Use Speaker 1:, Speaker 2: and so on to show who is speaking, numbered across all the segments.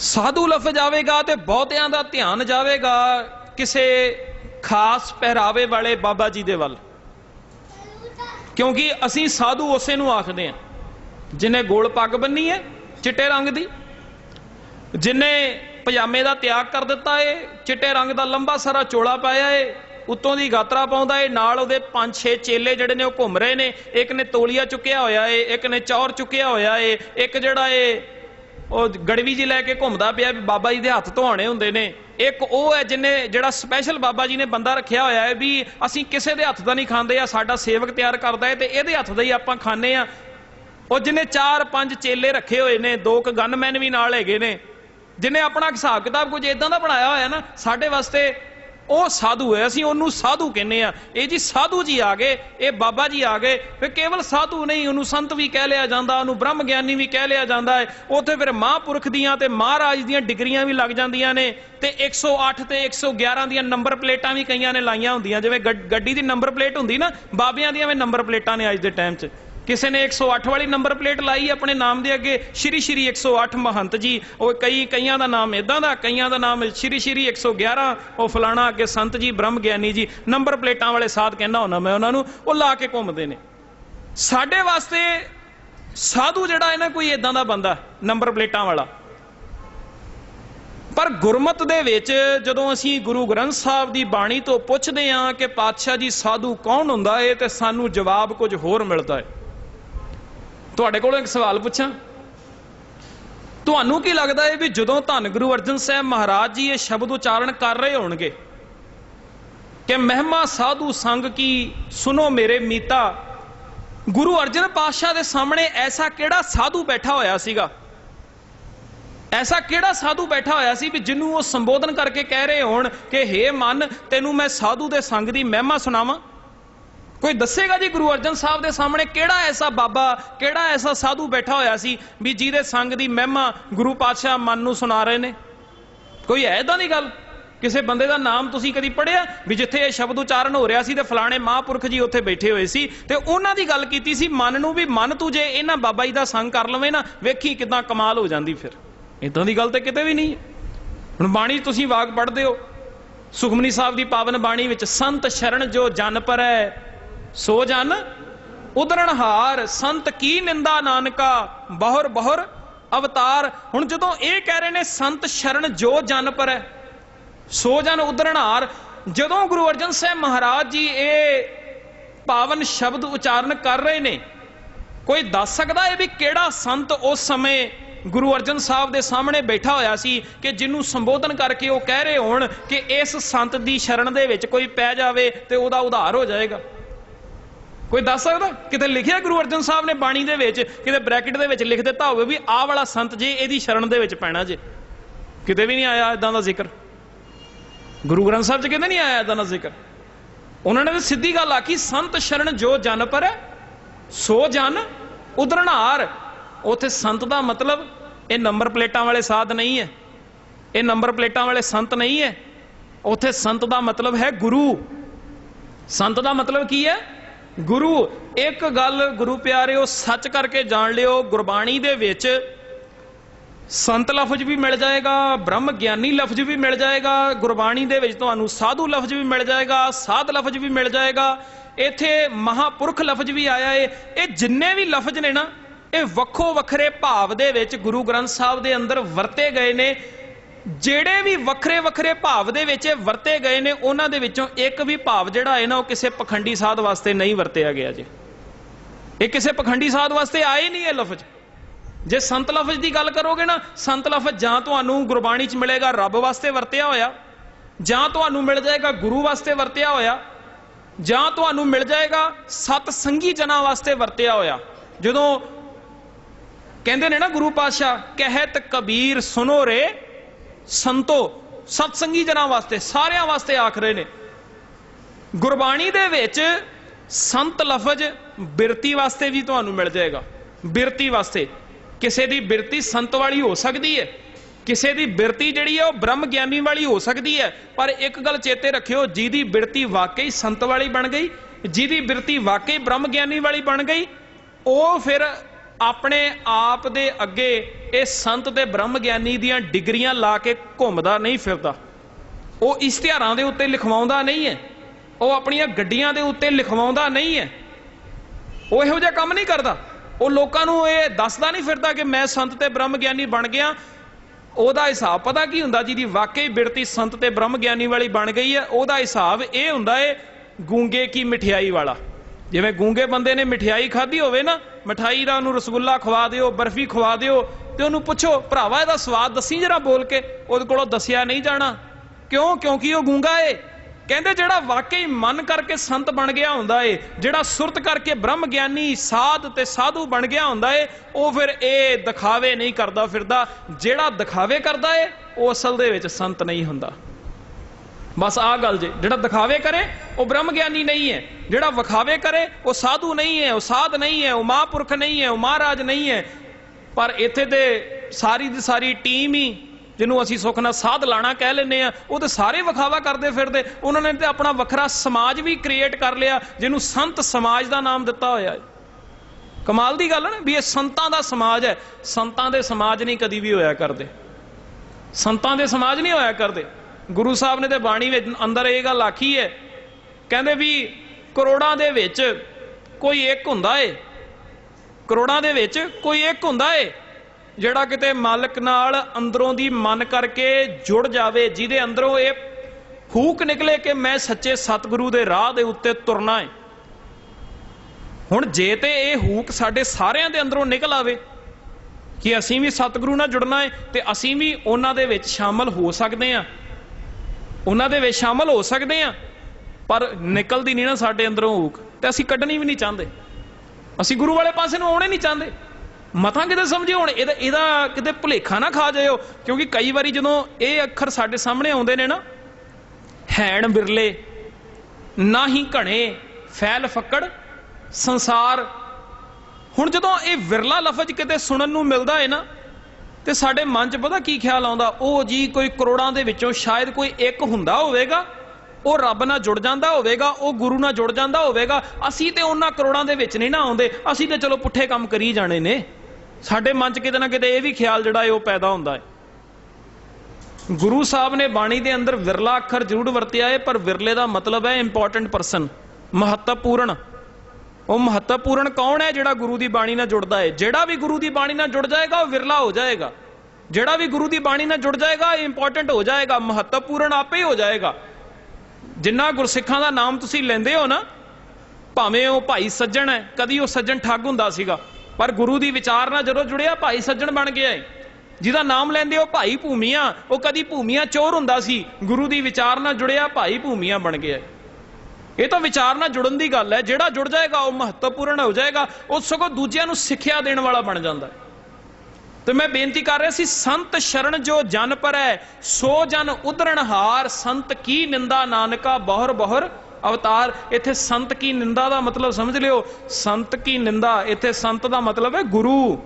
Speaker 1: ਸਾਧੂ ਲਫ਼ਜ਼ ਆਵੇਗਾ ਤੇ ਬਹੁਤਿਆਂ ਦਾ ਧਿਆਨ ਜਾਵੇਗਾ। ਕਿਸੇ ਖਾਸ ਪਹਿਰਾਵੇ ਵਾਲੇ ਬਾਬਾ ਜੀ ਦੇ ਵੱਲ। ਕਿਉਂਕਿ ਅਸੀਂ ਸਾਧੂ ਉਸੇ ਨੂੰ ਆਖਦੇ ਹਾਂ, ਜਿਨੇ ਗੋਲ ਪੱਗ ਬੰਨੀ ਹੈ ਚਿੱਟੇ ਰੰਗ ਦੀ। ਜਿਨੇ ਪਜਾਮੇ ਦਾ ਤਿਆਗ ਕਰ ਦਿੱਤਾ ਏ, ਚਿੱਟੇ ਰੰਗ ਦਾ ਲੰਬਾ ਸਾਰਾ ਚੋਲਾ ਪਾਇਆ ਏ, ਉੱਤੋਂ ਦੀ ਗਾਤਰਾ ਪਾਉਂਦਾ ਏ, ਨਾਲ ਉਹਦੇ 5-6 ਚੇਲੇ ਜਿਹੜੇ ਨੇ ਉਹ ਘੁੰਮ ਰਹੇ ਨੇ। ਇੱਕ ਨੇ ਤੋਲੀਆ ਚੁੱਕਿਆ ਹੋਇਆ ਏ, ਇੱਕ ਨੇ ਚੌਰ ਚੁੱਕਿਆ ਹੋਇਆ ਏ, ਇੱਕ ਜਿਹੜਾ ਏ ਉਹ ਗੜਵੀ ਜੀ ਲੈ ਕੇ ਘੁੰਮਦਾ ਪਿਆ ਵੀ ਬਾਬਾ ਜੀ ਦੇ ਹੱਥ ਧੋਣੇ ਹੁੰਦੇ ਨੇ। ਇੱਕ ਉਹ ਹੈ ਜਿਨੇ ਜਿਹੜਾ ਸਪੈਸ਼ਲ ਬਾਬਾ ਜੀ ਨੇ ਬੰਦਾ ਰੱਖਿਆ ਹੋਇਆ ਹੈ ਵੀ ਅਸੀਂ ਕਿਸੇ ਦੇ ਹੱਥ ਦਾ ਨਹੀਂ ਖਾਂਦੇ ਆ ਸਾਡਾ ਸੇਵਕ ਤਿਆਰ ਕਰਦਾ ਹੈ ਤੇ ਇਹਦੇ ਹੱਥ ਦਾ ਹੀ ਆਪਾਂ ਖਾਂਦੇ ਆ ਉਹ ਜਿਨੇ 4-5 ਚੇਲੇ ਰੱਖੇ ਹੋਏ ਨੇ, ਦੋ ਕ ਗਨਮੈਨ ਵੀ ਨਾਲ ਹੈਗੇ ਨੇ। ਜਿਨੇ ਆਪਣਾ ਹਿਸਾਬ ਕਿਤਾਬ ਕੁਝ ਇਦਾਂ ਦਾ ਬਣਾਇਆ ਹੋਇਆ ਨਾ, ਸਾਡੇ ਵਾਸਤੇ ਉਹ ਸਾਧੂ ਹੈ, ਅਸੀਂ ਉਹਨੂੰ ਸਾਧੂ ਕਹਿੰਦੇ ਆ ਇਹ ਜੀ ਸਾਧੂ ਜੀ ਆ ਗਏ, ਇਹ ਬਾਬਾ ਜੀ ਆ ਗਏ। ਫਿਰ ਕੇਵਲ ਸਾਧੂ ਨਹੀਂ, ਉਹਨੂੰ ਸੰਤ ਵੀ ਕਹਿ ਲਿਆ ਜਾਂਦਾ, ਉਹਨੂੰ ਬ੍ਰਹਮ ਗਿਆਨੀ ਵੀ ਕਹਿ ਲਿਆ ਜਾਂਦਾ ਹੈ। ਉੱਥੇ ਫਿਰ ਮਹਾਂਪੁਰਖ ਦੀਆਂ ਤੇ ਮਹਾਰਾਜ ਦੀਆਂ ਡਿਗਰੀਆਂ ਵੀ ਲੱਗ ਜਾਂਦੀਆਂ ਨੇ ਤੇ 108 ਤੇ 111 ਦੀਆਂ ਨੰਬਰ ਪਲੇਟਾਂ ਵੀ ਕਈਆਂ ਨੇ ਲਾਈਆਂ ਹੁੰਦੀਆਂ। ਜਿਵੇਂ ਗੱਡ- ਗੱਡੀ ਦੀ ਨੰਬਰ ਪਲੇਟ ਹੁੰਦੀ ਨਾ, ਬਾਬਿਆਂ ਦੀਆਂ ਵੀ ਨੰਬਰ ਪਲੇਟਾਂ ਨੇ ਅੱਜ ਦੇ ਟਾਈਮ 'ਚ। ਕਿਸੇ ਨੇ 108 ਵਾਲੀ ਨੰਬਰ ਪਲੇਟ ਲਾਈ, ਆਪਣੇ ਨਾਮ ਦੇ ਅੱਗੇ ਸ਼੍ਰੀ ਸ਼੍ਰੀ 108 ਮਹੰਤ ਜੀ। ਉਹ ਕਈ, ਕਈਆਂ ਦਾ ਨਾਮ ਇਦਾਂ ਦਾ, ਕਈਆਂ ਦਾ ਨਾਮ ਸ਼੍ਰੀ ਸ਼੍ਰੀ 111 ਉਹ ਫਲਾਣਾ ਅੱਗੇ ਸੰਤ ਜੀ, ਬ੍ਰਹਮ ਗਿਆਨੀ ਜੀ, ਨੰਬਰ ਪਲੇਟਾਂ ਵਾਲੇ ਸਾਧ ਕਹਿੰਦਾ ਹੁੰਦਾ ਮੈਂ ਉਹਨਾਂ ਨੂੰ, ਉਹ ਲਾ ਕੇ ਘੁੰਮਦੇ ਨੇ। ਸਾਡੇ ਵਾਸਤੇ ਸਾਧੂ ਜਿਹੜਾ ਹੈ ਨਾ, ਕੋਈ ਇਦਾਂ ਦਾ ਬੰਦਾ, ਨੰਬਰ ਪਲੇਟਾਂ ਵਾਲਾ। ਪਰ ਗੁਰਮਤ ਦੇ ਵਿੱਚ ਜਦੋਂ ਅਸੀਂ ਗੁਰੂ ਗ੍ਰੰਥ ਸਾਹਿਬ ਦੀ ਬਾਣੀ ਤੋਂ ਪੁੱਛਦੇ ਹਾਂ ਕਿ ਪਾਤਸ਼ਾਹ ਜੀ ਸਾਧੂ ਕੌਣ ਹੁੰਦਾ ਹੈ, ਤੇ ਸਾਨੂੰ ਜਵਾਬ ਕੁਝ ਹੋਰ ਮਿਲਦਾ ਹੈ। ਤੁਹਾਡੇ ਕੋਲੋਂ ਇੱਕ ਸਵਾਲ ਪੁੱਛਾਂ? ਤੁਹਾਨੂੰ ਕੀ ਲੱਗਦਾ ਹੈ ਵੀ ਜਦੋਂ ਧੰਨ ਗੁਰੂ ਅਰਜਨ ਸਾਹਿਬ ਮਹਾਰਾਜ ਜੀ ਇਹ ਸ਼ਬਦ ਉਚਾਰਨ ਕਰ ਰਹੇ ਹੋਣਗੇ, ਕਿ ਮਹਿਮਾ ਸਾਧੂ ਸੰਗ ਕੀ ਸੁਨੋ ਮੇਰੇ ਮੀਤਾ, ਗੁਰੂ ਅਰਜਨ ਪਾਤਸ਼ਾਹ ਦੇ ਸਾਹਮਣੇ ਐਸਾ ਕਿਹੜਾ ਸਾਧੂ ਬੈਠਾ ਹੋਇਆ ਸੀਗਾ? ਐਸਾ ਕਿਹੜਾ ਸਾਧੂ ਬੈਠਾ ਹੋਇਆ ਸੀ ਵੀ ਜਿਹਨੂੰ ਉਹ ਸੰਬੋਧਨ ਕਰਕੇ ਕਹਿ ਰਹੇ ਹੋਣ ਕਿ ਹੇ ਮਨ, ਤੈਨੂੰ ਮੈਂ ਸਾਧੂ ਦੇ ਸੰਗ ਦੀ ਮਹਿਮਾ ਸੁਣਾਵਾਂ? ਕੋਈ ਦੱਸੇਗਾ ਜੀ ਗੁਰੂ ਅਰਜਨ ਸਾਹਿਬ ਦੇ ਸਾਹਮਣੇ ਕਿਹੜਾ ਐਸਾ ਬਾਬਾ, ਕਿਹੜਾ ਐਸਾ ਸਾਧੂ ਬੈਠਾ ਹੋਇਆ ਸੀ ਵੀ ਜਿਹਦੇ ਸੰਗ ਦੀ ਮਹਿਮਾ ਗੁਰੂ ਪਾਤਸ਼ਾਹ ਮਨ ਨੂੰ ਸੁਣਾ ਰਹੇ ਨੇ? ਕੋਈ ਹੈ ਇਦਾਂ ਦੀ ਗੱਲ? ਕਿਸੇ ਬੰਦੇ ਦਾ ਨਾਮ ਤੁਸੀਂ ਕਦੀ ਪੜਿਆ ਵੀ ਜਿੱਥੇ ਇਹ ਸ਼ਬਦ ਉਚਾਰਨ ਹੋ ਰਿਹਾ ਸੀ ਤੇ ਫਲਾਣੇ ਮਹਾਂਪੁਰਖ ਜੀ ਉੱਥੇ ਬੈਠੇ ਹੋਏ ਸੀ ਤੇ ਉਹਨਾਂ ਦੀ ਗੱਲ ਕੀਤੀ ਸੀ, ਮਨ ਨੂੰ ਵੀ ਮਨ ਤੂੰ ਜੇ ਇਹਨਾਂ ਬਾਬਾ ਜੀ ਦਾ ਸੰਗ ਕਰ ਲਵੇਂ ਨਾ, ਵੇਖੀ ਕਿਦਾਂ ਕਮਾਲ ਹੋ ਜਾਂਦੀ ਫਿਰ। ਇਦਾਂ ਦੀ ਗੱਲ ਤੇ ਕਿਤੇ ਵੀ ਨਹੀਂ। ਹੁਣ ਬਾਣੀ ਤੁਸੀਂ ਵਾਕ ਪੜ੍ਹਦੇ ਹੋ, ਸੁਖਮਨੀ ਸਾਹਿਬ ਦੀ ਪਾਵਨ ਬਾਣੀ ਵਿੱਚ, ਸੰਤ ਸ਼ਰਨ ਜੋ ਜਨ ਹੈ ਸੋ ਜਨ ਉਦਰਨਹਾਰ ਸੰਤ ਕੀ ਨਿੰਦਾ ਨਾਨਕਾ, ਬਹੁਰ ਬਹੁਰ ਅਵਤਾਰ। ਹੁਣ ਜਦੋਂ ਇਹ ਕਹਿ ਰਹੇ ਨੇ, ਸੰਤ ਸ਼ਰਨ ਜੋ ਜਨ ਪਰ। ਹੈ ਸੋ ਜਨ ਉਦਰਨਹਾਰ ਜਦੋਂ ਗੁਰੂ ਅਰਜਨ ਸਾਹਿਬ ਮਹਾਰਾਜ ਜੀ ਇਹ ਪਾਵਨ ਸ਼ਬਦ ਉਚਾਰਨ ਕਰ ਰਹੇ ਨੇ, ਕੋਈ ਦੱਸ ਸਕਦਾ ਹੈ ਵੀ ਕਿਹੜਾ ਸੰਤ ਉਸ ਸਮੇਂ ਗੁਰੂ ਅਰਜਨ ਸਾਹਿਬ ਦੇ ਸਾਹਮਣੇ ਬੈਠਾ ਹੋਇਆ ਸੀ ਕਿ ਜਿਹਨੂੰ ਸੰਬੋਧਨ ਕਰਕੇ ਉਹ ਕਹਿ ਰਹੇ ਹੋਣ ਕਿ ਇਸ ਸੰਤ ਦੀ ਸ਼ਰਨ ਦੇ ਵਿੱਚ ਕੋਈ ਪੈ ਜਾਵੇ ਤੇ ਉਹਦਾ ਉਧਾਰ ਹੋ ਜਾਏਗਾ? ਕੋਈ ਦੱਸ ਸਕਦਾ? ਕਿਤੇ ਲਿਖਿਆ ਗੁਰੂ ਅਰਜਨ ਸਾਹਿਬ ਨੇ ਬਾਣੀ ਦੇ ਵਿੱਚ, ਕਿਤੇ ਬ੍ਰੈਕਟ ਦੇ ਵਿੱਚ ਲਿਖ ਦਿੱਤਾ ਹੋਵੇ ਵੀ ਆਹ ਵਾਲਾ ਸੰਤ ਜੀ ਇਹਦੀ ਸ਼ਰਨ ਦੇ ਵਿੱਚ ਪੈਣਾ ਜੇ। ਕਿਤੇ ਵੀ ਨਹੀਂ ਆਇਆ ਇਦਾਂ ਦਾ ਜ਼ਿਕਰ। ਗੁਰੂ ਗ੍ਰੰਥ ਸਾਹਿਬ 'ਚ ਕਿਤੇ ਨਹੀਂ ਆਇਆ ਇਦਾਂ ਦਾ ਜ਼ਿਕਰ। ਉਹਨਾਂ ਨੇ ਤਾਂ ਸਿੱਧੀ ਗੱਲ ਆਖੀ, ਸੰਤ ਸ਼ਰਨ ਜੋ ਜਨ ਪਰ, ਸੋ ਜਨ ਉਦਰਣਹਾਰ ਉਥੇ ਸੰਤ ਦਾ ਮਤਲਬ, ਇਹ ਨੰਬਰ ਪਲੇਟਾਂ ਵਾਲੇ ਸਾਧ ਨਹੀਂ ਹੈ ਇਹ ਨੰਬਰ ਪਲੇਟਾਂ ਵਾਲੇ ਸੰਤ ਨਹੀਂ ਹੈ ਉਥੇ ਸੰਤ ਦਾ ਮਤਲਬ ਹੈ ਗੁਰੂ। ਸੰਤ ਦਾ ਮਤਲਬ ਕੀ ਹੈ ਗੁਰੂ, ਇੱਕ ਗੱਲ ਗੁਰੂ ਪਿਆਰਿਓ, ਸੱਚ ਕਰਕੇ ਜਾਣ ਲਿਓ, ਗੁਰਬਾਣੀ ਦੇ ਵਿੱਚ ਸੰਤ ਲਫ਼ਜ਼ ਵੀ ਮਿਲ ਜਾਏਗਾ, ਬ੍ਰਹਮ ਗਿਆਨੀ ਲਫ਼ਜ਼ ਵੀ ਮਿਲ ਜਾਏਗਾ, ਗੁਰਬਾਣੀ ਦੇ ਵਿੱਚ ਤੁਹਾਨੂੰ ਸਾਧੂ ਲਫ਼ਜ਼ ਵੀ ਮਿਲ ਜਾਏਗਾ, ਸਾਧ ਲਫ਼ਜ਼ ਵੀ ਮਿਲ ਜਾਏਗਾ, ਇੱਥੇ ਮਹਾਪੁਰਖ ਲਫ਼ਜ਼ ਵੀ ਆਇਆ ਏ, ਇਹ ਜਿੰਨੇ ਵੀ ਲਫ਼ਜ਼ ਨੇ ਨਾ, ਇਹ ਵੱਖੋ ਵੱਖਰੇ ਭਾਵ ਦੇ ਵਿੱਚ ਗੁਰੂ ਗ੍ਰੰਥ ਸਾਹਿਬ ਦੇ ਅੰਦਰ ਵਰਤੇ ਗਏ ਨੇ ਜਿਹੜੇ ਵੀ ਵੱਖਰੇ ਵੱਖਰੇ ਭਾਵ ਦੇ ਵਿੱਚ ਵਰਤੇ ਗਏ ਨੇ, ਉਹਨਾਂ ਦੇ ਵਿੱਚੋਂ ਇੱਕ ਵੀ ਭਾਵ ਜਿਹੜਾ ਹੈ ਨਾ, ਉਹ ਕਿਸੇ ਪਖੰਡੀ ਸਾਧ ਵਾਸਤੇ ਨਹੀਂ ਵਰਤਿਆ ਗਿਆ ਜੀ। ਇਹ ਕਿਸੇ ਪਖੰਡੀ ਸਾਧ ਵਾਸਤੇ ਆਏ ਨਹੀਂ ਇਹ ਲਫ਼ਜ਼। ਜੇ ਸੰਤ ਲਫ਼ਜ਼ ਦੀ ਗੱਲ ਕਰੋਗੇ ਨਾ, ਸੰਤ ਲਫ਼ਜ਼ ਜਾਂ ਤੁਹਾਨੂੰ ਗੁਰਬਾਣੀ 'ਚ ਮਿਲੇਗਾ ਰੱਬ ਵਾਸਤੇ ਵਰਤਿਆ ਹੋਇਆ, ਜਾਂ ਤੁਹਾਨੂੰ ਮਿਲ ਜਾਏਗਾ ਗੁਰੂ ਵਾਸਤੇ ਵਰਤਿਆ ਹੋਇਆ, ਜਾਂ ਤੁਹਾਨੂੰ ਮਿਲ ਜਾਏਗਾ ਸਤ ਸੰਗੀ ਜਨਾਂ ਵਾਸਤੇ ਵਰਤਿਆ ਹੋਇਆ। ਜਦੋਂ ਕਹਿੰਦੇ ਨੇ ਨਾ ਗੁਰੂ ਪਾਤਸ਼ਾਹ, ਕਹਿਤ ਕਬੀਰ ਸੁਨੋ ਰੇ ਸੰਤੋ, ਸਤਸੰਗੀ ਜਨਾਂ ਵਾਸਤੇ, ਸਾਰਿਆਂ ਵਾਸਤੇ ਆਖ ਰਹੇ ਨੇ। ਗੁਰਬਾਣੀ ਦੇ ਵਿੱਚ ਸੰਤ ਲਫ਼ਜ਼ ਬਿਰਤੀ ਵਾਸਤੇ ਵੀ ਤੁਹਾਨੂੰ ਮਿਲ ਜਾਏਗਾ। ਬਿਰਤੀ ਵਾਸਤੇ। ਕਿਸੇ ਦੀ ਬਿਰਤੀ ਸੰਤ ਵਾਲੀ ਹੋ ਸਕਦੀ ਹੈ। ਕਿਸੇ ਦੀ ਬਿਰਤੀ ਜਿਹੜੀ ਹੈ ਉਹ ਬ੍ਰਹਮ ਗਿਆਨੀ ਵਾਲੀ ਹੋ ਸਕਦੀ ਹੈ। ਪਰ ਇੱਕ ਗੱਲ ਚੇਤੇ ਰੱਖਿਓ, ਜਿਹਦੀ ਬਿਰਤੀ ਵਾਕਈ ਸੰਤ ਵਾਲੀ ਬਣ ਗਈ, ਜਿਹਦੀ ਬਿਰਤੀ ਵਾਕਈ ਬ੍ਰਹਮ ਗਿਆਨੀ ਵਾਲੀ ਬਣ ਗਈ, ਉਹ ਫਿਰ ਆਪਣੇ ਆਪ ਦੇ ਅੱਗੇ ਇਹ ਸੰਤ ਤੇ ਬ੍ਰਹਮ ਗਿਆਨੀ ਦੀਆਂ ਡਿਗਰੀਆਂ ਲਾ ਕੇ ਘੁੰਮਦਾ ਨਹੀਂ ਫਿਰਦਾ। ਉਹ ਇਸ਼ਤਿਹਾਰਾਂ ਦੇ ਉੱਤੇ ਲਿਖਵਾਉਂਦਾ ਨਹੀਂ ਹੈ। ਉਹ ਆਪਣੀਆਂ ਗੱਡੀਆਂ ਦੇ ਉੱਤੇ ਲਿਖਵਾਉਂਦਾ ਨਹੀਂ ਹੈ। ਉਹ ਇਹੋ ਜਿਹਾ ਕੰਮ ਨਹੀਂ ਕਰਦਾ। ਉਹ ਲੋਕਾਂ ਨੂੰ ਇਹ ਦੱਸਦਾ ਨਹੀਂ ਫਿਰਦਾ ਕਿ ਮੈਂ ਸੰਤ ਤੇ ਬ੍ਰਹਮ ਗਿਆਨੀ ਬਣ ਗਿਆ। ਉਹਦਾ ਹਿਸਾਬ ਪਤਾ ਕੀ ਹੁੰਦਾ? ਜਿਹਦੀ ਵਾਕਈ ਬਿਰਤੀ ਸੰਤ ਤੇ ਬ੍ਰਹਮ ਗਿਆਨੀ ਵਾਲੀ ਬਣ ਗਈ ਹੈ, ਉਹਦਾ ਹਿਸਾਬ ਇਹ ਹੁੰਦਾ ਏ ਗੂੰਗੇ ਕੀ ਮਠਿਆਈ ਵਾਲਾ। ਜਿਵੇਂ ਗੂੰਗੇ ਬੰਦੇ ਨੇ ਮਠਿਆਈ ਖਾਧੀ ਹੋਵੇ ਨਾ, ਮਠਾਈ ਦਾ ਉਹਨੂੰ ਰਸਗੁੱਲਾ ਖਵਾ ਦਿਓ, ਬਰਫੀ ਖਵਾ ਦਿਓ ਤੇ ਉਹਨੂੰ ਪੁੱਛੋ, ਭਰਾਵਾ, ਇਹਦਾ ਸਵਾਦ ਦੱਸੀ ਜਰਾ ਬੋਲ ਕੇ। ਉਹਦੇ ਕੋਲੋਂ ਦੱਸਿਆ ਨਹੀਂ ਜਾਣਾ। ਕਿਉਂ? ਕਿਉਂਕਿ ਉਹ ਗੂੰਗਾ ਏ। ਕਹਿੰਦੇ ਜਿਹੜਾ ਵਾਕਈ ਮਨ ਕਰਕੇ ਸੰਤ ਬਣ ਗਿਆ ਹੁੰਦਾ ਏ, ਜਿਹੜਾ ਸੁਰਤ ਕਰਕੇ ਬ੍ਰਹਮ ਗਿਆਨੀ, ਸਾਧ ਤੇ ਸਾਧੂ ਬਣ ਗਿਆ ਹੁੰਦਾ ਏ, ਉਹ ਫਿਰ ਇਹ ਦਿਖਾਵੇ ਨਹੀਂ ਕਰਦਾ ਫਿਰਦਾ। ਜਿਹੜਾ ਦਿਖਾਵੇ ਕਰਦਾ ਏ, ਉਹ ਅਸਲ ਦੇ ਵਿੱਚ ਸੰਤ ਨਹੀਂ ਹੁੰਦਾ। ਬਸ ਆਹ ਗੱਲ ਜੇ, ਜਿਹੜਾ ਦਿਖਾਵੇ ਕਰੇ, ਉਹ ਬ੍ਰਹਮ ਗਿਆਨੀ ਨਹੀਂ ਹੈ ਜਿਹੜਾ ਵਿਖਾਵੇ ਕਰੇ, ਉਹ ਸਾਧੂ ਨਹੀਂ ਹੈ ਉਹ ਸਾਧ ਨਹੀਂ ਹੈ ਉਹ ਮਹਾਂਪੁਰਖ ਨਹੀਂ ਹੈ ਉਹ ਮਹਾਰਾਜ ਨਹੀਂ ਹੈ ਪਰ ਇੱਥੇ ਤੇ ਸਾਰੀ ਦੀ ਸਾਰੀ ਟੀਮ ਹੀ, ਜਿਹਨੂੰ ਅਸੀਂ ਸੁੱਖ ਨਾਲ ਸਾਧ ਲਾਣਾ ਕਹਿ ਲੈਨੇ ਆ ਉਹ ਤੇ ਸਾਰੇ ਵਿਖਾਵਾ ਕਰਦੇ ਫਿਰਦੇ। ਉਹਨਾਂ ਨੇ ਤੇ ਆਪਣਾ ਵੱਖਰਾ ਸਮਾਜ ਵੀ ਕ੍ਰੀਏਟ ਕਰ ਲਿਆ, ਜਿਹਨੂੰ ਸੰਤ ਸਮਾਜ ਦਾ ਨਾਮ ਦਿੱਤਾ ਹੋਇਆ ਹੈ। ਕਮਾਲ ਦੀ ਗੱਲ ਹੈ ਨਾ ਵੀ ਇਹ ਸੰਤਾਂ ਦਾ ਸਮਾਜ ਹੈ। ਸੰਤਾਂ ਦੇ ਸਮਾਜ ਨਹੀਂ ਕਦੀ ਵੀ ਹੋਇਆ ਕਰਦੇ। ਸੰਤਾਂ ਦੇ ਸਮਾਜ ਨਹੀਂ ਹੋਇਆ ਕਰਦੇ। ਗੁਰੂ ਸਾਹਿਬ ਨੇ ਤੇ ਬਾਣੀ ਵਿੱਚ ਅੰਦਰ ਇਹ ਗੱਲ ਆਖੀ ਹੈ। ਕਹਿੰਦੇ ਵੀ ਕਰੋੜਾਂ ਦੇ ਵਿੱਚ ਕੋਈ ਇੱਕ ਹੁੰਦਾ ਏ ਕਰੋੜਾਂ ਦੇ ਵਿੱਚ ਕੋਈ ਇੱਕ ਹੁੰਦਾ ਏ, ਜਿਹੜਾ ਕਿਤੇ ਮਾਲਕ ਨਾਲ ਅੰਦਰੋਂ ਦੀ ਮਨ ਕਰਕੇ ਜੁੜ ਜਾਵੇ, ਜਿਹਦੇ ਅੰਦਰੋਂ ਇਹ ਹੂਕ ਨਿਕਲੇ ਕਿ ਮੈਂ ਸੱਚੇ ਸਤਿਗੁਰੂ ਦੇ ਰਾਹ ਦੇ ਉੱਤੇ ਤੁਰਨਾ ਹੈ ਹੁਣ ਜੇ ਤੇ ਇਹ ਹੂਕ ਸਾਡੇ ਸਾਰਿਆਂ ਦੇ ਅੰਦਰੋਂ ਨਿਕਲ ਆਵੇ ਕਿ ਅਸੀਂ ਵੀ ਸਤਿਗੁਰੂ ਨਾਲ ਜੁੜਨਾ ਹੈ ਤੇ ਅਸੀਂ ਵੀ ਉਹਨਾਂ ਦੇ ਵਿੱਚ ਸ਼ਾਮਲ ਹੋ ਸਕਦੇ ਹਾਂ ਉਹਨਾਂ ਦੇ ਵਿੱਚ ਸ਼ਾਮਲ ਹੋ ਸਕਦੇ ਹਾਂ ਪਰ ਨਿਕਲਦੀ ਨਹੀਂ ਨਾ ਸਾਡੇ ਅੰਦਰੋਂ ਹੂਕ, ਤੇ ਅਸੀਂ ਕੱਢਣੀ ਵੀ ਨਹੀਂ ਚਾਹੁੰਦੇ। ਅਸੀਂ ਗੁਰੂ ਵਾਲੇ ਪਾਸੇ ਨੂੰ ਆਉਣੇ ਨਹੀਂ ਚਾਹੁੰਦੇ। ਮਤਾਂ ਕਿਤੇ ਸਮਝੇ ਹੁਣ, ਇਹਦਾ ਇਹਦਾ ਕਿਤੇ ਭੁਲੇਖਾ ਨਾ ਖਾ ਜਾਇਓ, ਕਿਉਂਕਿ ਕਈ ਵਾਰੀ ਜਦੋਂ ਇਹ ਅੱਖਰ ਸਾਡੇ ਸਾਹਮਣੇ ਆਉਂਦੇ ਨੇ ਨਾ, ਹੈਣ ਬਿਰਲੇ, ਨਾ ਹੀ ਘਣੇ, ਫੈਲ ਫੱਕੜ, ਸੰਸਾਰ। ਹੁਣ ਜਦੋਂ ਇਹ ਵਿਰਲਾ ਲਫ਼ਜ਼ ਕਿਤੇ ਸੁਣਨ ਨੂੰ ਮਿਲਦਾ ਹੈ ਨਾ, ਤੇ ਸਾਡੇ ਮਨ 'ਚ ਪਤਾ ਕੀ ਖਿਆਲ ਆਉਂਦਾ? ਉਹ ਜੀ ਕੋਈ ਕਰੋੜਾਂ ਦੇ ਵਿੱਚੋਂ ਸ਼ਾਇਦ ਕੋਈ ਇੱਕ ਹੁੰਦਾ ਹੋਵੇਗਾ ਉਹ ਰੱਬ ਨਾਲ ਜੁੜ ਜਾਂਦਾ ਹੋਵੇਗਾ, ਉਹ ਗੁਰੂ ਨਾਲ ਜੁੜ ਜਾਂਦਾ ਹੋਵੇਗਾ। ਅਸੀਂ ਤੇ ਉਹਨਾਂ ਕਰੋੜਾਂ ਦੇ ਵਿੱਚ ਨਹੀਂ ਨਾ ਆਉਂਦੇ। ਅਸੀਂ ਤੇ ਚਲੋ ਪੁੱਠੇ ਕੰਮ ਕਰੀ ਜਾਣੇ ਨੇ। ਸਾਡੇ ਮਨ 'ਚ ਕਿਤੇ ਨਾ ਕਿਤੇ ਇਹ ਵੀ ਖਿਆਲ ਜਿਹੜਾ ਹੈ ਉਹ ਪੈਦਾ ਹੁੰਦਾ ਹੈ। ਗੁਰੂ ਸਾਹਿਬ ਨੇ ਬਾਣੀ ਦੇ ਅੰਦਰ ਵਿਰਲਾ ਅੱਖਰ ਜ਼ਰੂਰ ਵਰਤਿਆ ਹੈ, ਪਰ ਵਿਰਲੇ ਦਾ ਮਤਲਬ ਹੈ ਇੰਪੋਰਟੈਂਟ ਪਰਸਨ ਮਹੱਤਵਪੂਰਨ। ਉਹ ਮਹੱਤਵਪੂਰਨ ਕੌਣ ਹੈ ਜਿਹੜਾ ਗੁਰੂ ਦੀ ਬਾਣੀ ਨਾਲ ਜੁੜਦਾ ਹੈ? ਜਿਹੜਾ ਵੀ ਗੁਰੂ ਦੀ ਬਾਣੀ ਨਾਲ ਜੁੜ ਜਾਏਗਾ, ਉਹ ਵਿਰਲਾ ਹੋ ਜਾਏਗਾ। ਜਿਹੜਾ ਵੀ ਗੁਰੂ ਦੀ ਬਾਣੀ ਨਾਲ ਜੁੜ ਜਾਏਗਾ, ਇਹ ਇੰਪੋਰਟੈਂਟ ਹੋ ਜਾਏਗਾ, ਮਹੱਤਵਪੂਰਨ ਆਪੇ ਹੀ ਹੋ ਜਾਏਗਾ। ਜਿੰਨਾ ਗੁਰਸਿੱਖਾਂ ਦਾ ਨਾਮ ਤੁਸੀਂ ਲੈਂਦੇ ਹੋ ਨਾ, ਭਾਵੇਂ ਉਹ ਭਾਈ ਸੱਜਣ ਹੈ, ਕਦੀ ਉਹ ਸੱਜਣ ਠੱਗ ਹੁੰਦਾ ਸੀਗਾ, ਪਰ ਗੁਰੂ ਦੀ ਵਿਚਾਰ ਨਾਲ ਜਦੋਂ ਜੁੜਿਆ, ਭਾਈ ਸੱਜਣ ਬਣ ਗਿਆ ਹੈ ਜਿਹਦਾ ਨਾਮ ਲੈਂਦੇ ਉਹ ਭਾਈ ਭੂਮੀਆਂ, ਉਹ ਕਦੀ ਭੂਮੀਆਂ ਚੋਰ ਹੁੰਦਾ ਸੀ। ਗੁਰੂ ਦੀ ਵਿਚਾਰ ਨਾਲ ਜੁੜਿਆ, ਭਾਈ ਭੂਮੀਆਂ ਬਣ ਗਿਆ ਹੈ। ਇਹ ਤਾਂ ਵਿਚਾਰ ਨਾਲ ਜੁੜਨ ਦੀ ਗੱਲ ਹੈ, ਜਿਹੜਾ ਜੁੜ ਜਾਏਗਾ, ਉਹ ਮਹੱਤਵਪੂਰਨ ਹੋ ਜਾਏਗਾ, ਉਹ ਸਗੋਂ ਦੂਜਿਆਂ ਨੂੰ ਸਿੱਖਿਆ ਦੇਣ ਵਾਲਾ ਬਣ ਜਾਂਦਾ ਹੈ ਤੇ ਮੈਂ ਬੇਨਤੀ ਕਰ ਰਿਹਾ ਸੀ, ਸੰਤ ਸ਼ਰਨ ਜੋ ਜਨ ਪਰ ਹੈ ਸੋ ਜਨ ਉਦਰਣ ਹਾਰ, ਸੰਤ ਕੀ ਨਿੰਦਾ ਨਾਨਕਾ, ਬਹੁਰ ਬਹੁਰ ਅਵਤਾਰ। ਇੱਥੇ ਸੰਤ ਕੀ ਨਿੰਦਾ ਦਾ ਮਤਲਬ ਸਮਝ ਲਿਓ, ਸੰਤ ਕੀ ਨਿੰਦਾ, ਇੱਥੇ ਸੰਤ ਦਾ ਮਤਲਬ ਹੈ ਗੁਰੂ।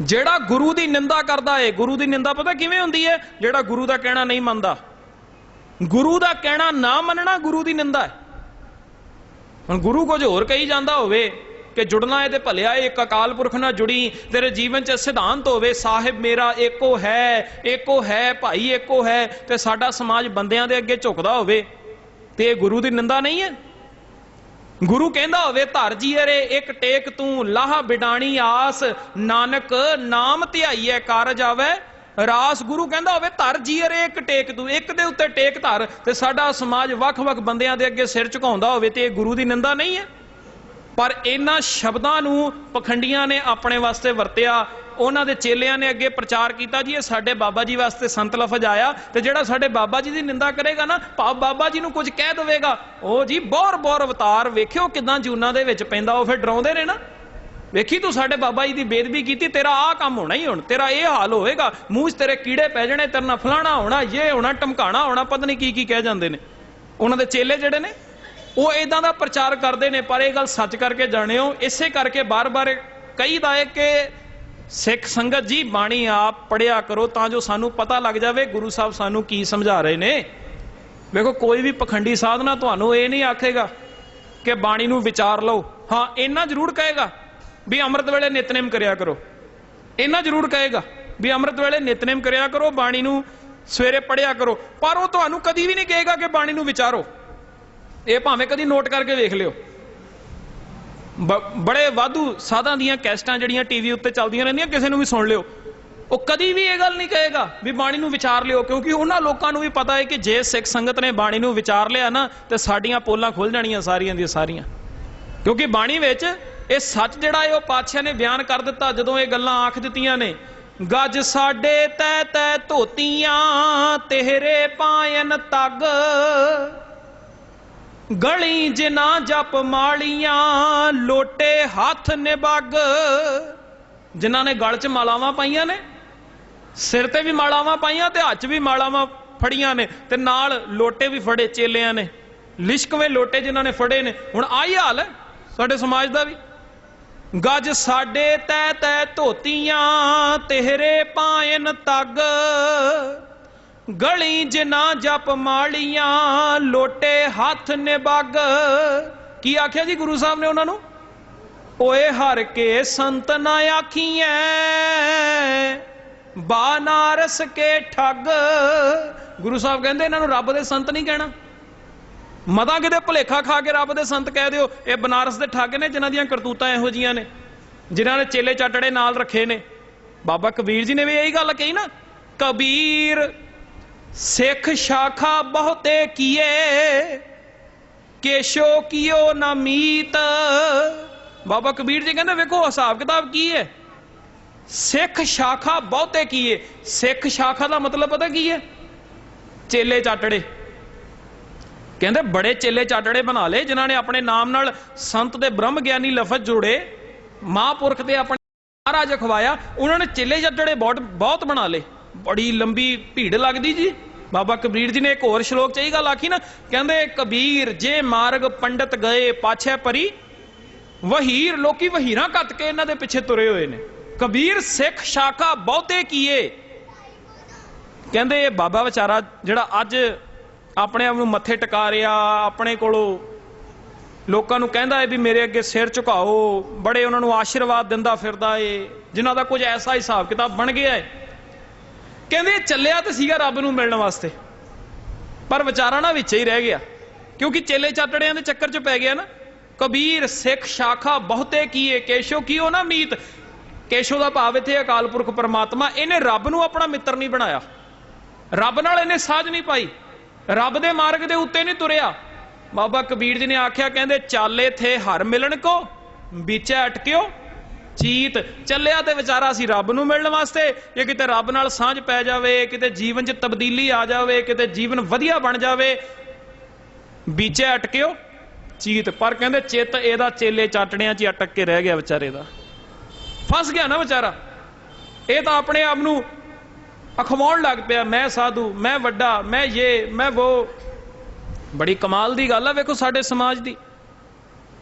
Speaker 1: ਜਿਹੜਾ ਗੁਰੂ ਦੀ ਨਿੰਦਾ ਕਰਦਾ ਏ, ਗੁਰੂ ਦੀ ਨਿੰਦਾ ਪਤਾ ਕਿਵੇਂ ਹੁੰਦੀ ਹੈ ਜਿਹੜਾ ਗੁਰੂ ਦਾ ਕਹਿਣਾ ਨਹੀਂ ਮੰਨਦਾ। ਗੁਰੂ ਦਾ ਕਹਿਣਾ ਨਾ ਮੰਨਣਾ ਗੁਰੂ ਦੀ ਨਿੰਦਾ ਹੈ ਹੁਣ ਗੁਰੂ ਕੁਝ ਹੋਰ ਕਹੀ ਜਾਂਦਾ ਹੋਵੇ। ਕਿ ਜੁੜਨਾ ਹੈ ਤੇ ਭਲਿਆ, ਇੱਕ ਅਕਾਲ ਪੁਰਖ ਨਾਲ ਜੁੜੀ, ਤੇਰੇ ਜੀਵਨ 'ਚ ਸਿਧਾਂਤ ਹੋਵੇ, ਸਾਹਿਬ ਮੇਰਾ ਇੱਕੋ ਹੈ ਇੱਕੋ ਹੈ ਭਾਈ ਏਕੋ ਹੈ, ਤੇ ਸਾਡਾ ਸਮਾਜ ਬੰਦਿਆਂ ਦੇ ਅੱਗੇ ਝੁਕਦਾ ਹੋਵੇ। ਤੇ ਇਹ ਗੁਰੂ ਦੀ ਨਿੰਦਾ ਨਹੀਂ ਹੈ? ਗੁਰੂ ਕਹਿੰਦਾ ਹੋਵੇ, ਧਰ ਜੀ ਅਰੇ ਇੱਕ ਟੇਕ ਤੂੰ, ਲਾਹ ਬਿਡਾਣੀ ਆਸ, ਨਾਨਕ ਨਾਮ ਧਿਆਈਐ ਕਾਰਜ ਆਵੇ ਰਾਸ ਗੁਰੂ ਕਹਿੰਦਾ ਹੋਵੇ, ਧਰ ਜੀ ਅਰੇ ਇੱਕ ਟੇਕ ਤੂੰ, ਇੱਕ ਦੇ ਉੱਤੇ ਟੇਕ ਧਰ, ਤੇ ਸਾਡਾ ਸਮਾਜ ਵੱਖ-ਵੱਖ ਬੰਦਿਆਂ ਦੇ ਅੱਗੇ ਸਿਰ ਝੁਕਾਉਂਦਾ ਹੋਵੇ, ਤੇ ਇਹ ਗੁਰੂ ਦੀ ਨਿੰਦਾ ਨਹੀਂ ਹੈ? ਪਰ ਇਹਨਾਂ ਸ਼ਬਦਾਂ ਨੂੰ ਪਖੰਡੀਆਂ ਨੇ ਆਪਣੇ ਵਾਸਤੇ ਵਰਤਿਆ, ਉਹਨਾਂ ਦੇ ਚੇਲਿਆਂ ਨੇ ਅੱਗੇ ਪ੍ਰਚਾਰ ਕੀਤਾ, ਜੀ ਇਹ ਸਾਡੇ ਬਾਬਾ ਜੀ ਵਾਸਤੇ ਸੰਤ ਲਫ਼ਜ਼ ਆਇਆ ਤੇ ਜਿਹੜਾ ਸਾਡੇ ਬਾਬਾ ਜੀ ਦੀ ਨਿੰਦਾ ਕਰੇਗਾ ਨਾ, ਭਾਵ ਬਾਬਾ ਜੀ ਨੂੰ ਕੁਝ ਕਹਿ ਦੇਵੇਗਾ, ਉਹ ਜੀ ਬੌਰ ਬੌਰ ਅਵਤਾਰ ਵੇਖਿਓ ਕਿਦਾਂ ਜੂਨਾਂ ਦੇ ਵਿੱਚ ਪੈਂਦਾ, ਉਹ ਫਿਰ ਡਰਾਉਂਦੇ ਨੇ ਨਾ। ਵੇਖੀ ਤੂੰ ਸਾਡੇ ਬਾਬਾ ਜੀ ਦੀ ਬੇਦਬੀ ਕੀਤੀ, ਤੇਰਾ ਆਹ ਕੰਮ ਹੋਣਾ ਹੀ ਹੁਣ, ਤੇਰਾ ਇਹ ਹਾਲ ਹੋਵੇਗਾ, ਮੂੰਹ 'ਚ ਤੇਰੇ ਕੀੜੇ ਪੈ ਜਾਣੇ, ਤੇਰੇ ਨਾਲ ਫਲਾਣਾ ਹੋਣਾ, ਇਹ ਹੋਣਾ ਟਮਕਾਣਾ ਹੋਣਾ, ਪਤਾ ਨਹੀਂ ਕੀ ਕੀ ਕਹਿ ਜਾਂਦੇ ਨੇ। ਉਹਨਾਂ ਦੇ ਚੇਲੇ ਜਿਹੜੇ ਨੇ ਉਹ ਇਦਾਂ ਦਾ ਪ੍ਰਚਾਰ ਕਰਦੇ ਨੇ, ਪਰ ਇਹ ਗੱਲ ਸੱਚ ਕਰਕੇ ਜਾਣਿਓ, ਇਸੇ ਕਰਕੇ ਬਾਰ-ਬਾਰ ਕਹੀਦਾ ਹੈ ਕਿ ਸਿੱਖ ਸੰਗਤ ਜੀ ਬਾਣੀ ਆਪ ਪੜਿਆ ਕਰੋ ਤਾਂ ਜੋ ਸਾਨੂੰ ਪਤਾ ਲੱਗ ਜਾਵੇ ਗੁਰੂ ਸਾਹਿਬ ਸਾਨੂੰ ਕੀ ਸਮਝਾ ਰਹੇ ਨੇ। ਵੇਖੋ, ਕੋਈ ਵੀ ਪਖੰਡੀ ਸਾਧਨਾ ਤੁਹਾਨੂੰ ਇਹ ਨਹੀਂ ਆਖੇਗਾ ਕਿ ਬਾਣੀ ਨੂੰ ਵਿਚਾਰ ਲਓ। ਹਾਂ, ਇੰਨਾ ਜ਼ਰੂਰ ਕਹੇਗਾ ਵੀ ਅੰਮ੍ਰਿਤ ਵੇਲੇ ਨਿਤਨੇਮ ਕਰਿਆ ਕਰੋ। ਇਹਨਾਂ ਜ਼ਰੂਰ ਕਹੇਗਾ ਵੀ ਅੰਮ੍ਰਿਤ ਵੇਲੇ ਨਿਤਨੇਮ ਕਰਿਆ ਕਰੋ, ਬਾਣੀ ਨੂੰ ਸਵੇਰੇ ਪੜਿਆ ਕਰੋ। ਪਰ ਉਹ ਤੁਹਾਨੂੰ ਕਦੀ ਵੀ ਨਹੀਂ ਕਹੇਗਾ ਕਿ ਬਾਣੀ ਨੂੰ ਵਿਚਾਰੋ। ਇਹ ਭਾਵੇਂ ਕਦੀ ਨੋਟ ਕਰਕੇ ਵੇਖ ਲਿਓ। ਬੜੇ ਵਾਧੂ ਸਾਧਾਂ ਦੀਆਂ ਕੈਸਟਾਂ ਜਿਹੜੀਆਂ ਟੀਵੀ ਉੱਤੇ ਚੱਲਦੀਆਂ ਰਹਿੰਦੀਆਂ, ਕਿਸੇ ਨੂੰ ਵੀ ਸੁਣ ਲਿਓ। ਉਹ ਕਦੀ ਵੀ ਇਹ ਗੱਲ ਨਹੀਂ ਕਹੇਗਾ ਵੀ ਬਾਣੀ ਨੂੰ ਵਿਚਾਰ ਲਿਓ, ਕਿਉਂਕਿ ਉਹਨਾਂ ਲੋਕਾਂ ਨੂੰ ਵੀ ਪਤਾ ਹੈ ਕਿ ਜੇ ਸਿੱਖ ਸੰਗਤ ਨੇ ਬਾਣੀ ਨੂੰ ਵਿਚਾਰ ਲਿਆ ਨਾ, ਤੇ ਸਾਡੀਆਂ ਪੋਲਾਂ ਖੁੱਲ ਜਾਣੀਆਂ ਸਾਰੀਆਂ ਦੀਆਂ ਸਾਰੀਆਂ। ਕਿਉਂਕਿ ਬਾਣੀ ਵਿੱਚ ਇਹ ਸੱਚ ਜਿਹੜਾ ਹੈ, ਉਹ ਪਾਤਸ਼ਾਹ ਨੇ ਬਿਆਨ ਕਰ ਦਿੱਤਾ ਜਦੋਂ ਇਹ ਗੱਲਾਂ ਆਖ ਦਿੱਤੀਆਂ ਨੇ, ਗੱਜ ਸਾਡੇ ਤੈ ਤੈ ਧੋਤੀਆਂ, ਤੇਰੇ ਪਾਇਨ ਤੱਗ ਗਲੀ ਜਿਨਾ ਜਪ ਮਾਲੀਆਂ, ਲੋਟੇ ਹੱਥ ਨਿਬੱਗ ਜਿਨ੍ਹਾਂ ਨੇ ਗਲ 'ਚ ਮਾਲਾਵਾਂ ਪਾਈਆਂ ਨੇ, ਸਿਰ ਤੇ ਵੀ ਮਾਲਾਵਾਂ ਪਾਈਆਂ ਤੇ ਹੱਥ 'ਚ ਵੀ ਮਾਲਾਵਾਂ ਫੜੀਆਂ ਨੇ ਤੇ ਨਾਲ ਲੋਟੇ ਵੀ ਫੜੇ ਚੇਲਿਆਂ ਨੇ। ਲਿਸ਼ਕਵੇਂ ਲੋਟੇ ਜਿਨ੍ਹਾਂ ਨੇ ਫੜੇ ਨੇ। ਹੁਣ ਆਹੀ ਹਾਲ ਹੈ ਸਾਡੇ ਸਮਾਜ ਦਾ ਵੀ। ਗੱਜ ਸਾਡੇ ਤੈ ਤੈ ਧੋਤੀਆਂ, ਤੇਰੇ ਪਾਇਨ ਤੱਗ। ਗਲੀ ਜਿਨਾ ਜਪ ਮਾਲੀਆਂ, ਲੋਟੇ ਹੱਥ ਨਿਬੱਗ ਕੀ ਆਖਿਆ ਜੀ ਗੁਰੂ ਸਾਹਿਬ ਨੇ ਉਹਨਾਂ ਨੂੰ? ਓਏ ਹਰ ਕੇ ਸੰਤ ਨਾ ਆਖੀਐ ਬਾਨਾਰਸ ਕੇ ਠੱਗ। ਗੁਰੂ ਸਾਹਿਬ ਕਹਿੰਦੇ ਇਹਨਾਂ ਨੂੰ ਰੱਬ ਦੇ ਸੰਤ ਨਹੀਂ ਕਹਿਣਾ। ਮਤਾ ਕਿਤੇ ਭੁਲੇਖਾ ਖਾ ਕੇ ਰੱਬ ਦੇ ਸੰਤ ਕਹਿ ਦਿਓ, ਇਹ ਬਨਾਰਸ ਦੇ ਠੱਗ ਨੇ, ਜਿਨ੍ਹਾਂ ਦੀਆਂ ਕਰਤੂਤਾਂ ਇਹੋ ਜੀਆਂ ਨੇ, ਜਿਨ੍ਹਾਂ ਨੇ ਚੇਲੇ ਚਾਟੜੇ ਨਾਲ ਰੱਖੇ ਨੇ। ਬਾਬਾ ਕਬੀਰ ਜੀ ਨੇ ਵੀ ਇਹੀ ਗੱਲ ਕਹੀ ਨਾ, ਕਬੀਰ ਸਿੱਖ ਸ਼ਾਖਾ ਬਹੁਤੇ ਕੀਏ, ਕੇਸ਼ੋ ਕੀਓ ਨਾ ਮੀਤ। ਬਾਬਾ ਕਬੀਰ ਜੀ ਕਹਿੰਦੇ, ਵੇਖੋ, ਹਿਸਾਬ ਕਿਤਾਬ ਕੀ ਹੈ? ਸਿੱਖ ਸ਼ਾਖਾ ਬਹੁਤੇ ਕੀਏ। ਸਿੱਖ ਸ਼ਾਖਾ ਦਾ ਮਤਲਬ ਪਤਾ ਕੀ ਹੈ? ਚੇਲੇ ਚਾਟੜੇ। ਕਹਿੰਦੇ, ਬੜੇ ਚੇਲੇ ਚਾਟੜੇ ਬਣਾ ਲਏ, ਜਿਨ੍ਹਾਂ ਨੇ ਆਪਣੇ ਨਾਮ ਨਾਲ ਸੰਤ ਦੇ ਬ੍ਰਹਮ ਗਿਆਨੀ ਲਫ਼ਜ਼ ਜੋੜੇ, ਮਹਾਂਪੁਰਖ ਦੇ ਆਪਣੇ ਮਹਾਰਾਜ ਖਵਾਇਆ ਉਹਨਾਂ ਨੇ ਚੇਲੇ ਚਾਟੜੇ ਬਹੁਤ ਬਹੁਤ ਬਣਾ ਲਏ। ਬੜੀ ਲੰਬੀ ਭੀੜ ਲੱਗਦੀ ਜੀ। ਬਾਬਾ ਕਬੀਰ ਜੀ ਨੇ ਇੱਕ ਹੋਰ ਸ਼ਲੋਕ ਚ ਇਹ ਗੱਲ ਆਖੀ ਨਾ, ਕਹਿੰਦੇ, ਕਬੀਰ ਜੇ ਮਾਰਗ ਪੰਡਤ ਗਏ ਪਾਛੇ ਪਰੀ, ਵਹੀਰ ਲੋਕੀ ਵਹੀਰਾਂ ਕੱਤ ਕੇ ਇਹਨਾਂ ਦੇ ਪਿੱਛੇ ਤੁਰੇ ਹੋਏ ਨੇ। ਕਬੀਰ ਸਿੱਖ ਸ਼ਾਖਾ ਬਹੁਤੇ ਕੀਏ। ਕਹਿੰਦੇ, ਇਹ ਬਾਬਾ ਵਿਚਾਰਾ ਜਿਹੜਾ ਅੱਜ ਆਪਣੇ ਆਪ ਨੂੰ ਮੱਥੇ ਟਿਕਾ ਰਿਹਾ, ਆਪਣੇ ਕੋਲੋਂ ਲੋਕਾਂ ਨੂੰ ਕਹਿੰਦਾ ਏ ਵੀ ਮੇਰੇ ਅੱਗੇ ਸਿਰ ਝੁਕਾਓ, ਬੜੇ ਉਹਨਾਂ ਨੂੰ ਆਸ਼ੀਰਵਾਦ ਦਿੰਦਾ ਫਿਰਦਾ ਏ, ਜਿਨ੍ਹਾਂ ਦਾ ਕੁਝ ਐਸਾ ਹਿਸਾਬ ਕਿਤਾਬ ਬਣ ਗਿਆ ਹੈ ਕਹਿੰਦੇ ਚੱਲਿਆ ਤਾਂ ਸੀਗਾ ਰੱਬ ਨੂੰ ਮਿਲਣ ਵਾਸਤੇ, ਪਰ ਵਿਚਾਰਾ ਨਾ ਵਿੱਚ ਹੀ ਰਹਿ ਗਿਆ। ਕਿਉਂਕਿ ਚੇਲੇ ਚਾਟੜਿਆਂ ਦੇ ਚੱਕਰ 'ਚ ਪੈ ਗਿਆ ਨਾ, ਕਬੀਰ, ਸਿੱਖ, ਸ਼ਾਖਾ, ਬਹੁਤੇ ਕੀਏ ਕੇਸ਼ੋ ਕੀਓ ਨਾ ਮੀਤ? ਕੇਸ਼ੋ ਦਾ ਭਾਵ ਇੱਥੇ ਅਕਾਲ ਪੁਰਖ ਪਰਮਾਤਮਾ, ਇਹਨੇ ਰੱਬ ਨੂੰ ਆਪਣਾ ਮਿੱਤਰ ਨਹੀਂ ਬਣਾਇਆ। ਰੱਬ ਨਾਲ ਇਹਨੇ ਸਾਝ ਨਹੀਂ ਪਾਈ। ਰੱਬ ਦੇ ਮਾਰਗ ਦੇ ਉੱਤੇ ਨਹੀਂ ਤੁਰਿਆ। ਬਾਬਾ ਕਬੀਰ ਜੀ ਨੇ ਆਖਿਆ, ਕਹਿੰਦੇ, ਚਾਲੇ ਥੇ ਹਰ ਮਿਲਣ ਕੋ, ਵਿਚੇ ਅਟਕਿਓ। ਚੀਤ ਚੱਲਿਆ ਤੇ ਵਿਚਾਰਾ ਸੀ ਰੱਬ ਨੂੰ ਮਿਲਣ ਵਾਸਤੇ। ਜੇ ਕਿਤੇ ਰੱਬ ਨਾਲ ਸਾਂਝ ਪੈ ਜਾਵੇ, ਕਿਤੇ ਜੀਵਨ 'ਚ ਤਬਦੀਲੀ ਆ ਜਾਵੇ, ਕਿਤੇ ਜੀਵਨ ਵਧੀਆ ਬਣ ਜਾਵੇ ਵਿਚੇ ਅਟਕਿਓ। ਚੀਤ ਪਰ ਕਹਿੰਦੇ ਚਿੱਤ ਇਹਦਾ ਚੇਲੇ ਚਾਟੜਿਆਂ 'ਚ ਹੀ ਅਟਕ ਕੇ ਰਹਿ ਗਿਆ ਵਿਚਾਰੇ ਦਾ। ਫਸ ਗਿਆ ਨਾ ਵਿਚਾਰਾ। ਇਹ ਤਾਂ ਆਪਣੇ ਆਪ ਨੂੰ ਅਖਵਾਉਣ ਲੱਗ ਪਿਆ। ਮੈਂ ਸਾਧੂ, ਮੈਂ ਵੱਡਾ, ਮੈਂ ਇਹ ਮੈਂ ਉਹ ਬੜੀ ਕਮਾਲ ਦੀ ਗੱਲ ਆ ਵੇਖੋ ਸਾਡੇ ਸਮਾਜ ਦੀ।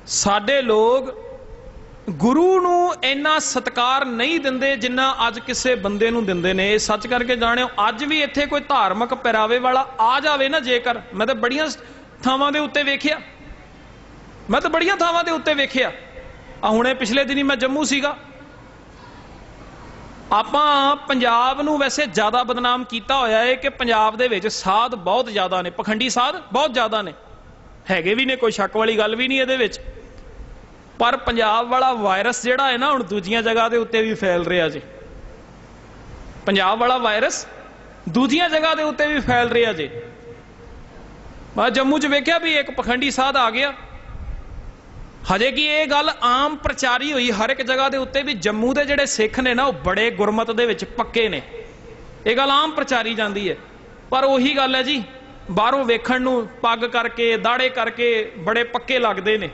Speaker 1: ਸਾਡੇ ਲੋਕ ਗੁਰੂ ਨੂੰ ਇੰਨਾ ਸਤਕਾਰ ਨਹੀਂ ਦਿੰਦੇ ਜਿੰਨਾ ਅੱਜ ਕਿਸੇ ਬੰਦੇ ਨੂੰ ਦਿੰਦੇ ਨੇ। ਇਹ ਸੱਚ ਕਰਕੇ ਜਾਣਿਓ, ਅੱਜ ਵੀ ਇੱਥੇ ਕੋਈ ਧਾਰਮਿਕ ਪਹਿਰਾਵੇ ਵਾਲਾ ਆ ਜਾਵੇ ਨਾ ਜੇਕਰ। ਮੈਂ ਤਾਂ ਬੜੀਆਂ ਥਾਵਾਂ ਦੇ ਉੱਤੇ ਵੇਖਿਆ। ਮੈਂ ਤਾਂ ਬੜੀਆਂ ਥਾਵਾਂ ਦੇ ਉੱਤੇ ਵੇਖਿਆ। ਆ ਹੁਣੇ ਪਿਛਲੇ ਦਿਨੀ ਮੈਂ ਜੰਮੂ ਸੀਗਾ। ਆਪਾਂ ਪੰਜਾਬ ਨੂੰ ਵੈਸੇ ਜ਼ਿਆਦਾ ਬਦਨਾਮ ਕੀਤਾ ਹੋਇਆ ਹੈ ਕਿ ਪੰਜਾਬ ਦੇ ਵਿੱਚ ਸਾਧ ਬਹੁਤ ਜ਼ਿਆਦਾ ਨੇ। ਪਖੰਡੀ ਸਾਧ ਬਹੁਤ ਜ਼ਿਆਦਾ ਨੇ। ਹੈਗੇ ਵੀ ਨੇ, ਕੋਈ ਸ਼ੱਕ ਵਾਲੀ ਗੱਲ ਵੀ ਨਹੀਂ ਇਹਦੇ ਵਿੱਚ। ਪਰ ਪੰਜਾਬ ਵਾਲਾ ਵਾਇਰਸ ਜਿਹੜਾ ਹੈ ਨਾ, ਹੁਣ ਦੂਜੀਆਂ ਜਗ੍ਹਾ ਦੇ ਉੱਤੇ ਵੀ ਫੈਲ ਰਿਹਾ ਜੀ। ਪੰਜਾਬ ਵਾਲਾ ਵਾਇਰਸ ਦੂਜੀਆਂ ਜਗ੍ਹਾ ਦੇ ਉੱਤੇ ਵੀ ਫੈਲ ਰਿਹਾ ਜੀ। ਮੈਂ ਜੰਮੂ 'ਚ ਵੇਖਿਆ ਵੀ ਇੱਕ ਪਖੰਡੀ ਸਾਧ ਆ ਗਿਆ। ਹਜੇ ਕਿ ਇਹ ਗੱਲ ਆਮ ਪ੍ਰਚਾਰੀ ਹੋਈ, ਹਰ ਇੱਕ ਜਗ੍ਹਾ ਦੇ ਉੱਤੇ ਵੀ ਜੰਮੂ ਦੇ ਜਿਹੜੇ ਸਿੱਖ ਨੇ ਨਾ, ਉਹ ਬੜੇ ਗੁਰਮਤ ਦੇ ਵਿੱਚ ਪੱਕੇ ਨੇ। ਇਹ ਗੱਲ ਆਮ ਪ੍ਰਚਾਰੀ ਜਾਂਦੀ ਹੈ। ਪਰ ਉਹੀ ਗੱਲ ਹੈ ਜੀ, ਬਾਹਰੋਂ ਵੇਖਣ ਨੂੰ ਪੱਗ ਕਰਕੇ ਦਾੜੇ ਕਰਕੇ ਬੜੇ ਪੱਕੇ ਲੱਗਦੇ ਨੇ।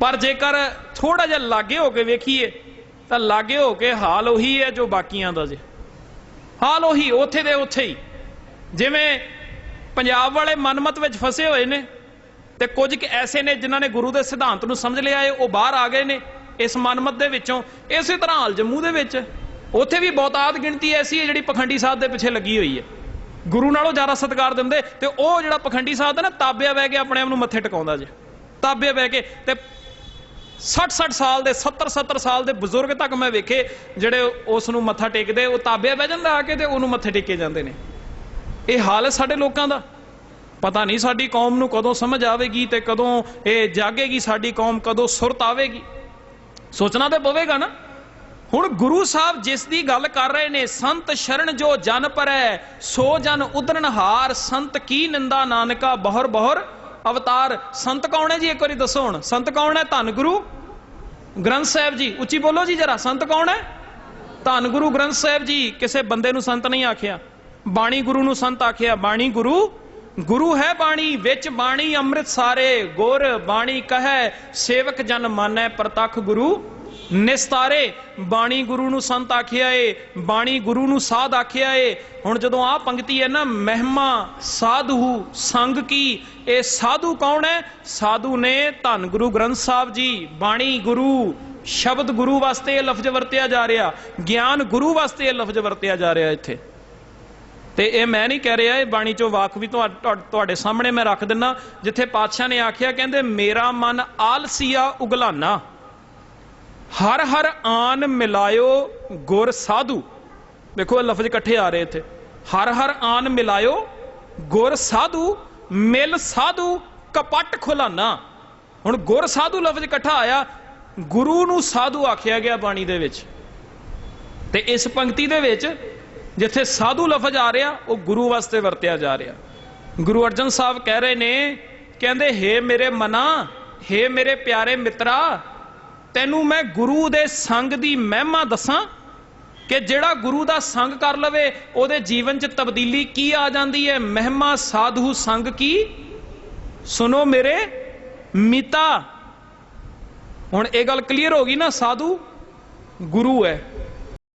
Speaker 1: ਪਰ ਜੇਕਰ ਥੋੜਾ ਜਿਹਾ ਲਾਗੇ ਹੋ ਕੇ ਵੇਖੀਏ, ਤਾਂ ਲਾਗੇ ਹੋ ਕੇ ਹਾਲ ਉਹੀ ਹੈ ਜੋ ਬਾਕੀਆਂ ਦਾ ਜੇ। ਹਾਲ ਉਹੀ, ਉੱਥੇ ਦੇ ਉੱਥੇ ਹੀ। ਜਿਵੇਂ ਪੰਜਾਬ ਵਾਲੇ ਮਨਮਤ ਵਿੱਚ ਫਸੇ ਹੋਏ ਨੇ ਤੇ ਕੁਝ ਕੁ ਐਸੇ ਨੇ ਜਿਨ੍ਹਾਂ ਨੇ ਗੁਰੂ ਦੇ ਸਿਧਾਂਤ ਨੂੰ ਸਮਝ ਲਿਆ ਏ, ਉਹ ਬਾਹਰ ਆ ਗਏ ਨੇ ਇਸ ਮਨਮਤ ਦੇ ਵਿੱਚੋਂ। ਇਸੇ ਤਰ੍ਹਾਂ ਹਾਲ ਜੰਮੂ ਦੇ ਵਿੱਚ ਉੱਥੇ ਵੀ ਬਹੁਤਾਤ ਗਿਣਤੀ ਐਸੀ ਹੈ ਜਿਹੜੀ ਪਖੰਡੀ ਸਾਹਿਬ ਦੇ ਪਿੱਛੇ ਲੱਗੀ ਹੋਈ ਹੈ। ਗੁਰੂ ਨਾਲੋਂ ਜ਼ਿਆਦਾ ਸਤਿਕਾਰ ਦਿੰਦੇ ਤੇ ਉਹ ਜਿਹੜਾ ਪਖੰਡੀ ਸਾਹਿਬ ਦਾ ਨਾ, ਤਾਬਿਆ ਬਹਿ ਕੇ ਆਪਣੇ ਆਪ ਨੂੰ ਮੱਥੇ ਟਿਕਾਉਂਦਾ ਜੇ। ਤਾਬਿਆ ਬਹਿ ਕੇ ਤੇ 60-60 ਸਾਲ ਦੇ 70-70 ਸਾਲ ਦੇ ਬਜ਼ੁਰਗ ਤੱਕ ਮੈਂ ਵੇਖੇ, ਜਿਹੜੇ ਉਸ ਨੂੰ ਮੱਥਾ ਟੇਕਦੇ, ਉਹ ਤਾਬੇ ਬਹਿ ਜਾਂਦਾ ਆ ਕੇ ਤੇ ਉਹਨੂੰ ਮੱਥੇ ਟੇਕੇ ਜਾਂਦੇ ਨੇ। ਇਹ ਹਾਲ ਹੈ ਸਾਡੇ ਲੋਕਾਂ ਦਾ। ਪਤਾ ਨਹੀਂ ਸਾਡੀ ਕੌਮ ਨੂੰ ਕਦੋਂ ਸਮਝ ਆਵੇਗੀ ਤੇ ਕਦੋਂ ਇਹ ਜਾਗੇਗੀ, ਸਾਡੀ ਕੌਮ ਕਦੋਂ ਸੁਰਤ ਆਵੇਗੀ। ਸੋਚਣਾ ਤੇ ਪਵੇਗਾ ਨਾ। ਹੁਣ ਗੁਰੂ ਸਾਹਿਬ ਜਿਸ ਦੀ ਗੱਲ ਕਰ ਰਹੇ ਨੇ, ਸੰਤ ਸ਼ਰਨ ਜੋ ਜਨ ਪਰ ਹੈ ਸੋ ਜਨ ਉਦਰਨ ਹਾਰ, ਸੰਤ ਕੀ ਨਿੰਦਾ ਨਾਨਕਾ ਬਹੁਰ ਬਹੁਰ। ਅਵਤਾਰ, ਸੰਤ ਕੌਣ ਹੈ ਜੀ? ਇੱਕ ਵਾਰੀ ਦੱਸੋ ਹੁਣ। ਸੰਤ ਕੌਣ ਹੈ? ਧੰਨ ਗੁਰੂ ਗ੍ਰੰਥ ਸਾਹਿਬ ਜੀ। ਉੱਚੀ ਬੋਲੋ ਜੀ ਜਰਾ। ਸੰਤ ਕੌਣ ਹੈ? ਧੰਨ ਗੁਰੂ ਗ੍ਰੰਥ ਸਾਹਿਬ ਜੀ। ਕਿਸੇ ਬੰਦੇ ਨੂੰ ਸੰਤ ਨਹੀਂ ਆਖਿਆ। ਬਾਣੀ ਗੁਰੂ ਨੂੰ ਸੰਤ ਆਖਿਆ। ਬਾਣੀ ਗੁਰੂ ਗੁਰੂ ਹੈ ਬਾਣੀ, ਵਿੱਚ ਬਾਣੀ ਅੰਮ੍ਰਿਤ ਸਾਰੇ ਗੁਰ ਬਾਣੀ ਕਹੈ, ਸੇਵਕ ਜਨ ਮਾਨੈ ਪ੍ਰਤੱਖ ਗੁਰੂ। ਨਿਸਤਾਰੇ, ਬਾਣੀ ਗੁਰੂ ਨੂੰ ਸੰਤ ਆਖਿਆ ਏ, ਬਾਣੀ ਗੁਰੂ ਨੂੰ ਸਾਧ ਆਖਿਆ ਏ। ਹੁਣ ਜਦੋਂ ਆਹ ਪੰਕਤੀ ਹੈ ਨਾ, ਮਹਿਮਾ, ਸਾਧੂ, ਸੰਗ ਕੀ, ਇਹ ਸਾਧੂ ਕੌਣ ਹੈ? ਸਾਧੂ ਨੇ ਧੰਨ ਗੁਰੂ ਗ੍ਰੰਥ ਸਾਹਿਬ ਜੀ, ਬਾਣੀ ਗੁਰੂ, ਸ਼ਬਦ ਗੁਰੂ ਵਾਸਤੇ ਇਹ ਲਫ਼ਜ਼ ਵਰਤਿਆ ਜਾ ਰਿਹਾ, ਗਿਆਨ ਗੁਰੂ ਵਾਸਤੇ ਇਹ ਲਫ਼ਜ਼ ਵਰਤਿਆ ਜਾ ਰਿਹਾ ਇੱਥੇ। ਤੇ ਇਹ ਮੈਂ ਨਹੀਂ ਕਹਿ ਰਿਹਾ, ਇਹ ਬਾਣੀ ਚੋਂ ਵਾਕ ਵੀ ਤੁਹਾ- ਤੁਹਾ- ਤੁਹਾਡੇ ਸਾਹਮਣੇ ਮੈਂ ਰੱਖ ਦਿੰਨਾ, ਜਿੱਥੇ ਪਾਤਸ਼ਾਹ ਨੇ ਆਖਿਆ, ਕਹਿੰਦੇ, ਮੇਰਾ ਮਨ ਆਲਸੀਆ ਉਗਲਾਨਾ। ਹਰ ਹਰ ਆਨ ਮਿਲਾਇਓ ਗੁਰ ਸਾਧੂ। ਦੇਖੋ ਲਫ਼ਜ਼ ਇਕੱਠੇ ਆ ਰਹੇ ਇੱਥੇ। ਹਰ ਹਰ ਆਨ ਮਿਲਾਇਓ ਗੁਰ ਸਾਧੂ, ਮਿਲ ਸਾਧੂ, ਕਪਟ ਖੁਲਾਨਾ। ਹੁਣ ਗੁਰ ਸਾਧੂ ਲਫ਼ਜ਼ ਇਕੱਠਾ ਆਇਆ, ਗੁਰੂ ਨੂੰ ਸਾਧੂ ਆਖਿਆ ਗਿਆ ਬਾਣੀ ਦੇ ਵਿੱਚ। ਤੇ ਇਸ ਪੰਕਤੀ ਦੇ ਵਿੱਚ ਜਿੱਥੇ ਸਾਧੂ ਲਫ਼ਜ਼ ਆ ਰਿਹਾ, ਉਹ ਗੁਰੂ ਵਾਸਤੇ ਵਰਤਿਆ ਜਾ ਰਿਹਾ। ਗੁਰੂ ਅਰਜਨ ਸਾਹਿਬ ਕਹਿ ਰਹੇ ਨੇ, ਕਹਿੰਦੇ, ਹੇ ਮੇਰੇ ਮਨਾ, ਹੇ ਮੇਰੇ ਪਿਆਰੇ ਮਿੱਤਰਾ ਤੈਨੂੰ ਮੈਂ ਗੁਰੂ ਦੇ ਸੰਗ ਦੀ ਮਹਿਮਾ ਦੱਸਾਂ ਕਿ ਜਿਹੜਾ ਗੁਰੂ ਦਾ ਸੰਗ ਕਰ ਲਵੇ, ਉਹਦੇ ਜੀਵਨ 'ਚ ਤਬਦੀਲੀ ਕੀ ਆ ਜਾਂਦੀ ਹੈ? ਮਹਿਮਾ ਸਾਧੂ ਸੰਗ ਕੀ? ਸੁਨੋ ਮੇਰੇ, ਮਿਤਾ। ਹੁਣ ਇਹ ਗੱਲ ਕਲੀਅਰ ਹੋ ਗਈ ਨਾ, ਸਾਧੂ ਗੁਰੂ ਹੈ।